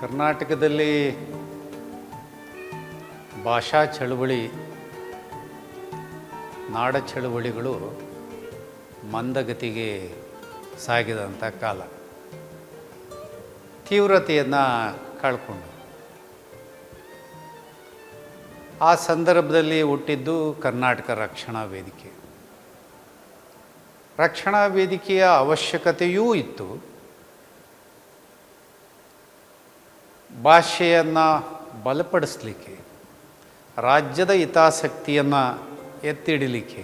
ಕರ್ನಾಟಕದಲ್ಲಿ ಭಾಷಾ ಚಳುವಳಿ, ನಾಡ ಚಳುವಳಿಗಳು ಮಂದಗತಿಗೆ ಸಾಗಿದಂಥ ಕಾಲ. ತೀವ್ರತೆಯನ್ನು ಕಳ್ಕೊಂಡು. ಆ ಸಂದರ್ಭದಲ್ಲಿ ಹುಟ್ಟಿದ್ದು ಕರ್ನಾಟಕ ರಕ್ಷಣಾ ವೇದಿಕೆ. ರಕ್ಷಣಾ ವೇದಿಕೆಯ ಅವಶ್ಯಕತೆಯೂ ಇತ್ತು. ಭಾಷೆಯನ್ನು ಬಲಪಡಿಸಲಿಕ್ಕೆ, ರಾಜ್ಯದ ಹಿತಾಸಕ್ತಿಯನ್ನು ಎತ್ತಿಡಲಿಕ್ಕೆ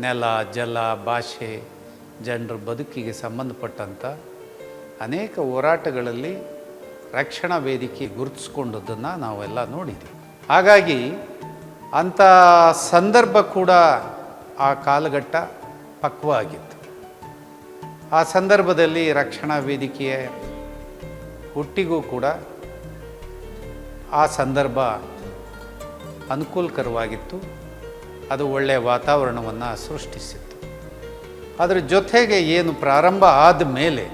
ನೆಲ, ಜಲ, ಭಾಷೆ, ಜನರ ಬದುಕಿಗೆ ಸಂಬಂಧಪಟ್ಟಂಥ ಅನೇಕ ಹೋರಾಟಗಳಲ್ಲಿ ರಕ್ಷಣಾ ವೇದಿಕೆ ಗುರುತಿಸ್ಕೊಂಡದ್ದನ್ನು ನಾವೆಲ್ಲ ನೋಡಿದ್ದೀವಿ. ಹಾಗಾಗಿ ಅಂಥ ಸಂದರ್ಭ ಕೂಡ ಆ ಕಾಲಘಟ್ಟ ಪಕ್ವ ಆಗಿತ್ತು ಆ ಸಂದರ್ಭದಲ್ಲಿ ರಕ್ಷಣಾ ವೇದಿಕೆಯ ಹುಟ್ಟಿಗೂ ಕೂಡ ಆ ಸಂದರ್ಭ ಅನುಕೂಲಕರವಾಗಿತ್ತು. ಅದು ಒಳ್ಳೆಯ ವಾತಾವರಣವನ್ನು ಸೃಷ್ಟಿಸಿತ್ತು. ಅದರ ಜೊತೆಗೆ ಏನು ಪ್ರಾರಂಭ ಆದ ಮೇಲೆ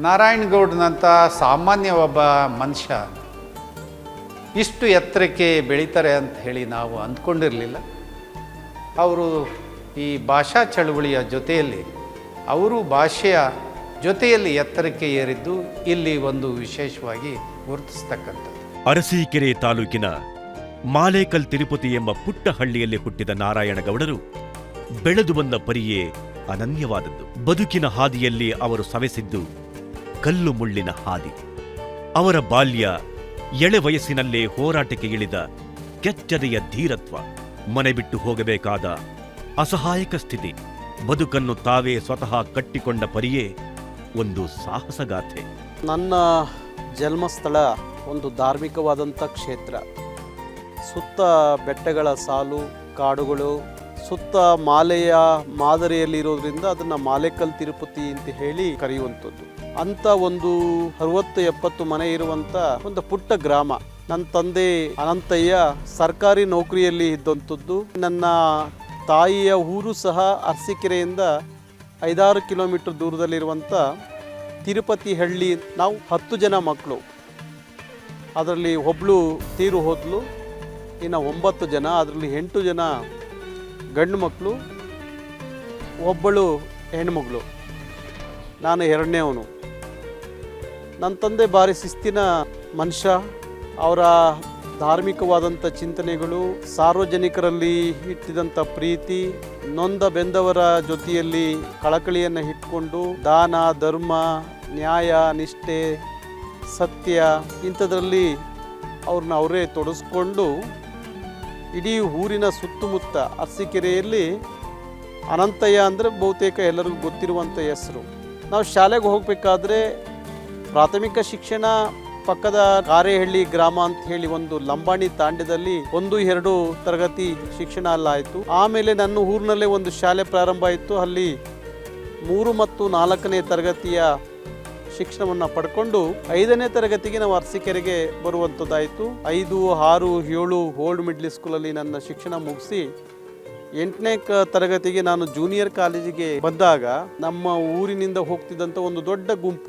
ನಾರಾಯಣಗೌಡನಂಥ ಸಾಮಾನ್ಯ ಒಬ್ಬ ಮನುಷ್ಯ ಇಷ್ಟು ಎತ್ತರಕ್ಕೆ ಬೆಳೀತಾರೆ ಅಂತ ಹೇಳಿ ನಾವು ಅಂದ್ಕೊಂಡಿರಲಿಲ್ಲ. ಅವರು ಈ ಭಾಷಾ ಚಳುವಳಿಯ ಜೊತೆಯಲ್ಲಿ ಅವರು ಭಾಷೆಯ ಜೊತೆಯಲ್ಲಿ ಎತ್ತರಕ್ಕೆ ಏರಿದ್ದು ಇಲ್ಲಿ ಒಂದು ವಿಶೇಷವಾಗಿ ಗುರುತಿಸ್ತಕ್ಕಂಥದ್ದು. ಅರಸೀಕೆರೆ ತಾಲೂಕಿನ ಮಾಲೇಕಲ್ ತಿರುಪತಿ ಎಂಬ ಪುಟ್ಟ ಹಳ್ಳಿಯಲ್ಲಿ ಹುಟ್ಟಿದ ನಾರಾಯಣಗೌಡರು ಬೆಳೆದು ಬಂದ ಪರಿಯೇ ಅನನ್ಯವಾದದ್ದು. ಬದುಕಿನ ಹಾದಿಯಲ್ಲಿ ಅವರು ಸವೆಸಿದ್ದು ಕಲ್ಲು ಮುಳ್ಳಿನ ಹಾದಿ. ಅವರ ಬಾಲ್ಯ ಎಳೆ ವಯಸ್ಸಿನಲ್ಲೇ ಹೋರಾಟಕ್ಕೆ ಇಳಿದ ಕೆಚ್ಚದೆಯ ಧೀರತ್ವ, ಮನೆ ಬಿಟ್ಟು ಹೋಗಬೇಕಾದ ಅಸಹಾಯಕ ಸ್ಥಿತಿ, ಬದುಕನ್ನು ತಾವೇ ಸ್ವತಃ ಕಟ್ಟಿಕೊಂಡ ಪರಿಯೇ ಒಂದು ಸಾಹಸಗಾಥೆ. ನನ್ನ ಜನ್ಮಸ್ಥಳ ಒಂದು ಧಾರ್ಮಿಕವಾದಂಥ ಕ್ಷೇತ್ರ. ಸುತ್ತ ಬೆಟ್ಟಗಳ ಸಾಲು, ಕಾಡುಗಳು, ಸುತ್ತ ಮಾಲೆಯ ಮಾದರಿಯಲ್ಲಿರೋದ್ರಿಂದ ಅದನ್ನು ಮಾಲೆಕಲ್ ತಿರುಪತಿ ಅಂತ ಹೇಳಿ ಕರೆಯುವಂಥದ್ದು. ಅಂತ ಒಂದು ಅರವತ್ತು ಎಪ್ಪತ್ತು ಮನೆ ಇರುವಂಥ ಒಂದು ಪುಟ್ಟ ಗ್ರಾಮ. ನನ್ನ ತಂದೆ ಅನಂತಯ್ಯ ಸರ್ಕಾರಿ ನೌಕರಿಯಲ್ಲಿ ಇದ್ದಂಥದ್ದು. ನನ್ನ ತಾಯಿಯ ಊರು ಸಹ ಅರಸಿಕೆರೆಯಿಂದ ಐದಾರು ಕಿಲೋಮೀಟರ್ ದೂರದಲ್ಲಿರುವಂಥ ತಿರುಪತಿ ಹಳ್ಳಿ. ನಾವು ಹತ್ತು ಜನ ಮಕ್ಕಳು. ಅದರಲ್ಲಿ ಒಬ್ಬಳು ತೀರು ಹೋದ್ಲು. ಇನ್ನು ಒಂಬತ್ತು ಜನ, ಅದರಲ್ಲಿ ಎಂಟು ಜನ ಗಂಡು ಮಕ್ಕಳು ಒಬ್ಬಳು ಹೆಣ್ಮಗಳು. ನಾನು ಎರಡನೇವನು ನನ್ನ ತಂದೆ ಭಾರಿ ಶಿಸ್ತಿನ ಮನುಷ್ಯ. ಅವರ ಧಾರ್ಮಿಕವಾದಂಥ ಚಿಂತನೆಗಳು, ಸಾರ್ವಜನಿಕರಲ್ಲಿ ಇಟ್ಟಿದಂಥ ಪ್ರೀತಿ, ನೊಂದ ಬೆಂದವರ ಜೊತೆಯಲ್ಲಿ ಕಳಕಳಿಯನ್ನು ಇಟ್ಕೊಂಡು ದಾನ, ಧರ್ಮ, ನ್ಯಾಯ, ನಿಷ್ಠೆ ಸತ್ಯ ಇಂಥದ್ರಲ್ಲಿ ಅವ್ರನ್ನ ಅವರೇ ತೊಡಸ್ಕೊಂಡು ಇಡೀ ಊರಿನ ಸುತ್ತಮುತ್ತ ಅರಸಿಕೆರೆಯಲ್ಲಿ ಅನಂತಯ್ಯ ಅಂದರೆ ಬಹುತೇಕ ಎಲ್ಲರಿಗೂ ಗೊತ್ತಿರುವಂಥ ಹೆಸರು. ನಾವು ಶಾಲೆಗೆ ಹೋಗಬೇಕಾದ್ರೆ ಪ್ರಾಥಮಿಕ ಶಿಕ್ಷಣ ಪಕ್ಕದ ಕಾರೇಹಳ್ಳಿ ಗ್ರಾಮ ಅಂತ ಹೇಳಿ ಒಂದು ಲಂಬಾಣಿ ತಾಂಡ್ಯದಲ್ಲಿ ಒಂದು ಎರಡು ತರಗತಿ ಶಿಕ್ಷಣ ಅಲ್ಲಾಯಿತು ಆಮೇಲೆ ನನ್ನ ಊರಿನಲ್ಲೇ ಒಂದು ಶಾಲೆ ಪ್ರಾರಂಭ ಆಯಿತು. ಅಲ್ಲಿ ಮೂರು ಮತ್ತು ನಾಲ್ಕನೇ ತರಗತಿಯ ಶಿಕ್ಷಣವನ್ನು ಪಡ್ಕೊಂಡು ಐದನೇ ತರಗತಿಗೆ ನಾವು ಅರಸೀಕೆರೆಗೆ ಬರುವಂಥದ್ದಾಯಿತು ಐದು, ಆರು, ಏಳು ಓಲ್ಡ್ ಮಿಡ್ಲ್ ಸ್ಕೂಲಲ್ಲಿ ನನ್ನ ಶಿಕ್ಷಣ ಮುಗಿಸಿ ಎಂಟನೇ ತರಗತಿಗೆ ನಾನು ಜೂನಿಯರ್ ಕಾಲೇಜಿಗೆ ಬಂದಾಗ ನಮ್ಮ ಊರಿನಿಂದ ಹೋಗ್ತಿದ್ದಂಥ ಒಂದು ದೊಡ್ಡ ಗುಂಪು.